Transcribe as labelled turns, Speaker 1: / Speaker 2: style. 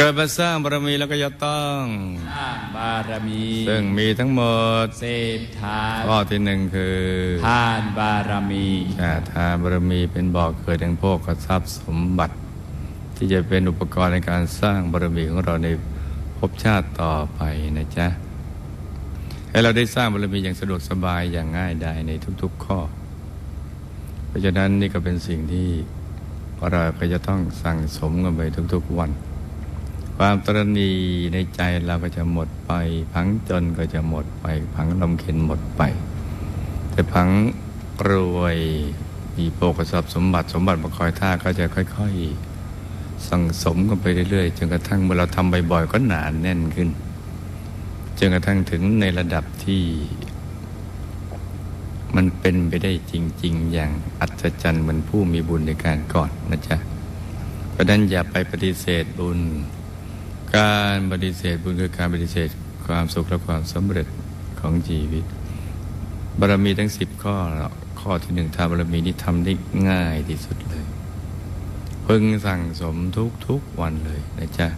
Speaker 1: เกิดมาสร้างบารมีแล้วก็จะต้อง
Speaker 2: สร้างบารมี
Speaker 1: ซึ่งมีทั้งหมด
Speaker 2: เสพทาน
Speaker 1: ข้อที่หนึ่งคือ
Speaker 2: ทานบารมี
Speaker 1: ชาทานบารมีเป็นบ่อกเกิดแห่งโภคทรัพย์สมบัติ ที่จะเป็นอุปกรณ์ในการสร้างบารมีของเราในภพชาติต่อไปนะจ๊ะให้เราได้สร้างบารมีอย่างสะดวกสบายอย่างง่ายดายในทุก ๆข้อ เพราะฉะนั้นนี่ก็เป็นสิ่งที่เราก็จะต้องสั่งสมกันไปทุก ๆ วัน ความตรณีในใจเราก็จะหมดไปพังจนก็จะหมดไปพังลมเข็นหมดไป แต่พังรวยมีโภคทรัพย์สมบัติสมบัติมาคอยท่าก็จะค่อย ๆ สั่งสมกันไปเรื่อยๆจนกระทั่งเมื่อเราทำบ่อยๆก็หนานแน่นขึ้นจนกระทั่งถึงในระดับที่ มันเป็นไปได้จริง ๆ อย่างอัศจรรย์เหมือนผู้มีบุญในการก่อนนะจ๊ะเพราะฉะนั้นอย่าไปปฏิเสธบุญ การปฏิเสธบุญคือการปฏิเสธความสุขและความสำเร็จของชีวิตบารมีทั้งสิบข้อ ข้อที่หนึ่งทำบารมีนี้ทำได้ง่ายที่สุดเลย พึงสั่งสมทุกๆวันเลยนะจ๊ะ